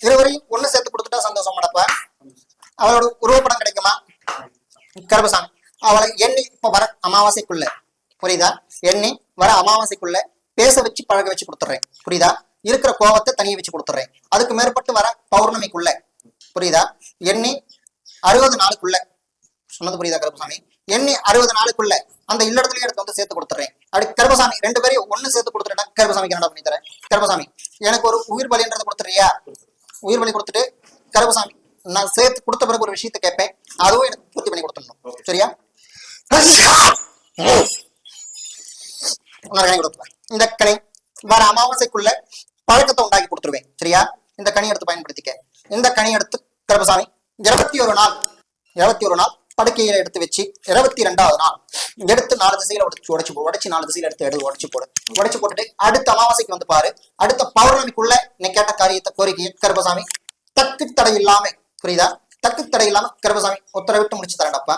இருவரையும் ஒண்ணு சேர்த்து கொடுத்துட்டா சந்தோஷம் நடப்ப? அவளோட உருவப்படம் கிடைக்குமா? கருப்பசாமி. அவளை எண்ணி இப்ப வர அமாவாசைக்குள்ள. புரியுதா? எண்ணி வர அமாவாசைக்குள்ள பேச வச்சு பழக வச்சு கொடுத்துட்றேன் புரியுதா? இருக்கிற கோவத்தை தனியை வச்சு கொடுத்துட்றேன் அதுக்கு மேற்பட்டு வர பௌர்ணமிக்குள்ள. புரியுதா? எண்ணி அறுபது நாளுக்குள்ள. சொன்னது புரியுதா கருப்பசாமி? எண்ணி அறுபது நாளுக்குள்ள அந்த இல்லடத்துலயே எடுத்து வந்து சேர்த்து கொடுத்துறேன். அப்படி கருப்பசாமி ரெண்டு பேரையும் ஒண்ணு சேர்த்து கொடுத்துட்டா கருப்பசாமிக்கு என்ன பண்ணி தரேன்? கருப்பசாமி எனக்கு ஒரு உயிர் பலின்றதை கொடுத்துறியா உயிர் பலி கொடுத்துட்டு கருப்பசாமி நான் சேர்த்து கொடுத்த பிறகு ஒரு விஷயத்தை கேட்பேன். அதுவும் எனக்கு பூர்த்தி பண்ணி கொடுத்துடணும். சரியா? இந்த கனி வர அமாவாசைக்குள்ள பழக்கத்தை உண்டாக்கி கொடுத்துருவேன். சரியா? இந்த கனி எடுத்து பயன்படுத்திக்க. இந்த கனி எடுத்து கருப்பசாமி இருபத்தி ஒரு நாள் இருபத்தி ஒரு நாள் படுக்கையில எடுத்து வச்சு இருபத்தி ரெண்டாவது நாள் எடுத்து நாலு திசையில உடைச்சு உடைச்சு போடு உடைச்சு நாலு திசையில எடுத்து எடுத்து உடைச்சு போடு. உடைச்சு போட்டுட்டு அடுத்த அமாவாசைக்கு வந்து பாரு. அடுத்த பௌர்ணமிக்குள்ள கேட்ட காரியத்தை கோரிக்கையை கருப்பசாமி. தக்கு தடை இல்லாம புரியுதா? தக்கு தடை இல்லாம கருப்பசாமி உத்தரவிட்டு முடிச்சு தரேன்டப்பா